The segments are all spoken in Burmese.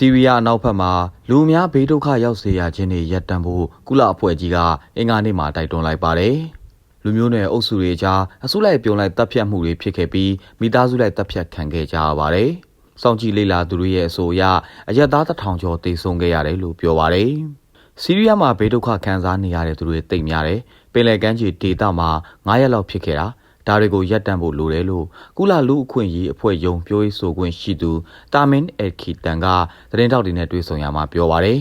စီးရီးယားအနောက်ဘက်မှာလူအများဘေးဒုက္ခရောက်စေရခြင်းတွေရပ်တန့်ဖို့ကုလအဖွဲ့ကြီးကအင်္ဂါနေ့မှာတိုက်တွန်းလိုက်ပါတယ်။လူမျိုးနွယ်အုပ်စုတွေကြားအစုလိုက်ပြုံလိုက်တပ်ဖြတ်မှုတွေဖြစ်ခဲ့ပြီးမိသားစုလိုက်တပ်ဖြတ်ခံခဲ့ကြရပါတယ်။စောင့်ကြည့်လေ့လာသူတွေရဲ့အဆိုအရအရက်သားတစ်ထောင်ကျော်သေဆုံးခဲ့ရတယ်လို့ပြောပါတယ်။စီးရီးယားမှာဘေးဒုက္ခခံစားနေရတဲ့သူတွေတိတ်များတယ်။ပင်လယ်ကမ်းခြေဒေသမှာ9ရက်လောက်ဖြစ်ခဲ့တာ။ ဒါတွေကိုရပ်တန့်ဖို့လိုတယ်လို့ကုလလူအခွင့်အရေးအဖွဲ့ယုံပြောရေးဆိုခွင့်ရှိသူတာမင်အယ်ခီတန်ကသတင်းတောက်တွေနဲ့တွေ့ဆုံရမှာပြောပါရယ်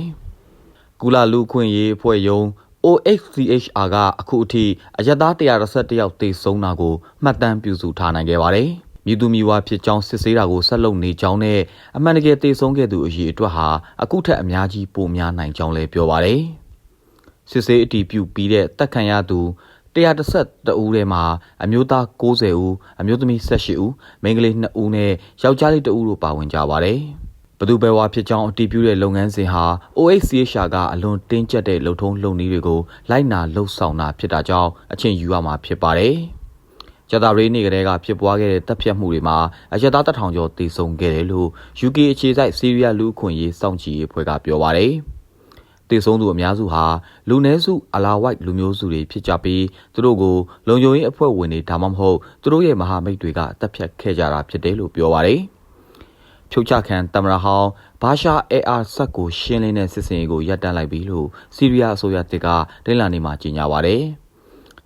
ကုလလူအခွင့်အရေးအဖွဲ့ယုံ OHCHR ကအခုအထိအယက်သား131ယောက်သေဆုံးတာကိုမှတ်တမ်းပြုစုထားနိုင်ခဲ့ပါတယ်မြူသူမီဝါဖြစ်ကြောင်းစစ်ဆေးတာကိုဆက်လုပ်နေကြောင်းနဲ့အမှန်တကယ်သေဆုံးခဲ့သူအရေးအတွက်ဟာအခုထက်အများကြီးပိုများနိုင်ကြောင်းလည်းပြောပါတယ်စစ်ဆေးအတည်ပြုပြီးတဲ့တက်ခံရသူ 132ဦးထဲမှာအမျိုးသား90ဦးအမျိုးသမီး18ဦးမိန်းကလေး2ဦးနဲ့ယောက်ျားလေး2ဦးတို့ပါဝင်ကြပါတယ်ဘသူပဲဝါဖြစ်ကြောင်းအတည်ပြုတဲ့လုပ်ငန်းစဉ်ဟာ OHCHR ကအလွန်တင်းကျပ်တဲ့လုံထုံးလုံနည်းတွေကိုလိုက်နာလှုပ်ဆောင်တာဖြစ်တာကြောင့်အချင်းယူရမှာဖြစ်ပါတယ်။ကျသာရေးနေ့ကလေးကဖြစ်ပွားခဲ့တဲ့တပ်ဖြတ်မှုတွေမှာအရသားတထောင်ကျော်တေဆုံးခဲ့တယ်လို့ UK အခြေစိုက်စီးရီးယားလူ့အခွင့်အရေးစောင့်ကြည့်ရေးအဖွဲ့ကပြောပါတယ်။ တေဆုံးသူအများစုဟာလူနည်းစုအလာဝိုက်လူမျိုးစုတွေဖြစ်ကြပြီးသူတို့ကိုလုံခြုံရေးအဖွဲ့ဝင်တွေဒါမှမဟုတ်သူတို့ရဲ့မဟာမိတ်တွေကတပ်ဖြတ်ခဲ့ကြတာဖြစ်တယ်လို့ပြောပါတယ်။ဖြုတ်ချခံတမရဟောင်းဘာရှာအဲအာဆက်ကိုရှင်းလင်းတဲ့စစ်စင်ရေးကိုရပ်တန့်လိုက်ပြီလို့စီးရီးယားအစိုးရတစ်ကဒိလာနေမှာကြေညာပါတယ်။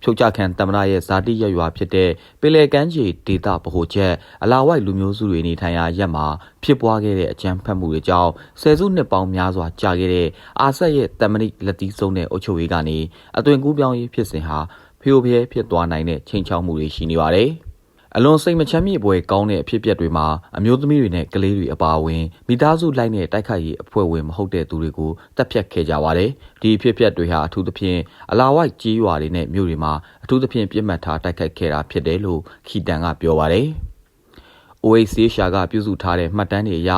ဖြုတ်ချခံတမရရဲ့ဇာတိရရွာဖြစ်တဲ့ပင်လယ်ကမ်းခြေဒေသဗဟိုချက်အလာဝိုက်လူမျိုးစုတွေနေထိုင်ရာရက်မှာဖြစ်ပွားခဲ့တဲ့အကြမ်းဖက်မှုတွေကြောင့်ဆယ်စုနှစ်ပေါင်းများစွာကြာခဲ့တဲ့အာဆက်ရဲ့တမနိလက်တီးဆုံးတဲ့အုပ်ချုပ်ရေးကနေအသွင်ကူးပြောင်းရေးဖြစ်စဉ်ဟာဖျို့ဖျဲဖြစ်သွားနိုင်တဲ့ချိန်ချောက်မှုတွေရှိနေပါတယ်။ အလွန်စိတ်မချမ်းမြေ့ပွဲကောင်းတဲ့အဖြစ်အပျက်တွေမှာအမျိုးသမီးတွေနဲ့ကလေးတွေအပါအဝင်မိသားစုလိုက်တဲ့တိုက်ခိုက်ရေးအဖွဲ့ဝင်မဟုတ်တဲ့သူတွေကိုတပ်ဖြတ်ခဲ့ကြပါတယ်။ဒီအဖြစ်အပျက်တွေဟာအထူးသဖြင့်အလာဝိုက်ကြီးရွာတွေနဲ့မြို့တွေမှာအထူးသဖြင့်ပြစ်မှတ်ထားတိုက်ခိုက်ခဲ့တာဖြစ်တယ်လို့ခီတန်ကပြောပါတယ်။ OACHR ကပြုစုထားတဲ့မှတ်တမ်းတွေအရ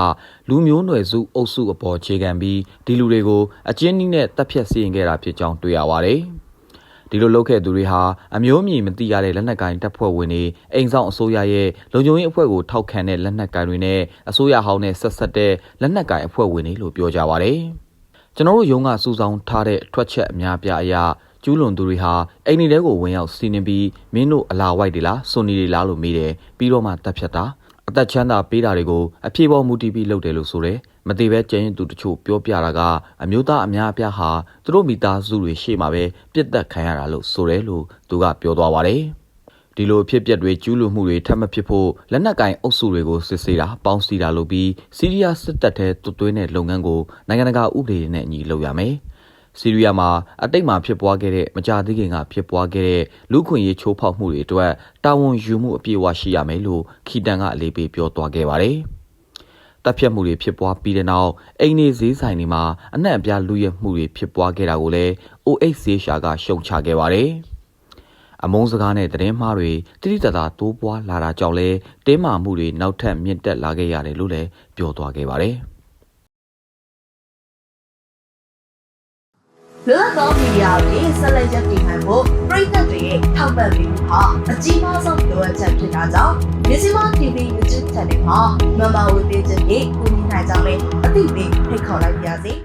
လူမျိုးနွယ်စုအုပ်စုအပေါ်ခြေခံပြီးဒီလူတွေကိုအကျဉ်းနည်းနဲ့တပ်ဖြတ်စီရင်ခဲ့တာဖြစ်ကြောင်းတွေ့ရပါတယ်။ ဒီလိုလုပ်ခဲ့သူတွေဟာအမျိုးအမည်မသိရတဲ့လက်နက်ကိုင်တပ်ဖွဲ့ဝင်တွေအိမ်ဆောင်အစိုးရရဲ့လုံခြုံရေးအဖွဲ့ကိုထောက်ခံတဲ့လက်နက်ကိုင်တွေနဲ့အစိုးရဟောင်းနဲ့ဆက်ဆက်တဲ့လက်နက်ကိုင်အဖွဲ့ဝင်တွေလို့ပြောကြပါဗျ။ကျွန်တော်တို့ရုံးကစူးစောင်းထားတဲ့ထွက်ချက်အများပြားအရာကျူးလွန်သူတွေဟာအိမ်တွေကိုဝင်ရောက်စီးနှင်းပြီးမင်းတို့အလာဝိုက်တွေလားစွန်နီတွေလားလို့မေးတယ်ပြီးတော့မှတပ်ဖြတ်တာအသက်ချမ်းသာပေးတာတွေကိုအပြေပေါ်မူတည်ပြီးလုပ်တယ်လို့ဆိုတယ် မသေးပဲကျန်ရင်သူတချို့ပြောပြတာကအမျိုးသားအများအပြားဟာသူတို့မိသားစုတွေရှေ့မှာပဲပြစ်တက်ခံရတာလို့ဆိုတယ်လို့သူကပြောသွားပါတယ်ဒီလိုဖြစ်ပျက်တွေကျူးလွန်မှုတွေထပ်မဖြစ်ဖို့လက်နက်ကင်အုပ်စုတွေကိုစစ်ဆေးတာပေါင်းစည်းတာလုပ်ပြီးစီးရီးယားစစ်တပ်ထဲတွတ်သွင်းတဲ့လုပ်ငန်းကိုနိုင်ငံတကာဥပဒေနဲ့အညီလုပ်ရမယ်။စီးရီးယားမှာအတိတ်မှာဖြစ်ပွားခဲ့တဲ့မကြာသေးခင်ကဖြစ်ပွားခဲ့တဲ့လူခွင့်ရေးချိုးဖောက်မှုတွေအတွက်တာဝန်ယူမှုအပြည့်အဝရှိရမယ်လို့ခီတန်ကအလေးပေးပြောသွားခဲ့ပါတယ်။ တပ်ဖြတ်မှုတွေဖြစ်ပွားပြီးတဲ့နောက်အိမ်နေဈေးဆိုင်တွေမှာအနှံ့အပြားလူရဲမှုတွေဖြစ်ပွားခဲ့တာကိုလည်း OH ရှာကရှုံချခဲ့ပါတယ်။အမုန်းစကားနဲ့တရင်မှားတွေတိတိတသာတိုးပွားလာတာကြောင့်လဲတင်းမာမှုတွေနောက်ထပ်မြင့်တက်လာခဲ့ရတယ်လို့လည်းပြောသွားခဲ့ပါတယ်။ လွတ်သောမီဒီယာတွေဆက်လက်ရည်တည်နိုင်ဖို့ပြည်သက်တွေရဲ့ထောက်ပံ့ပေးမှုဟာအကြီးမားဆုံးလိုအပ်ချက်ဖြစ်တာကြောင့်မြစီမ TV YouTube Channel မှာမမဝေပေးခြင်းဖြင့်ကူညီနိုင်ကြောင်းလည်းအသိပေးဖိတ်ခေါ်လိုက်ပါရစေ။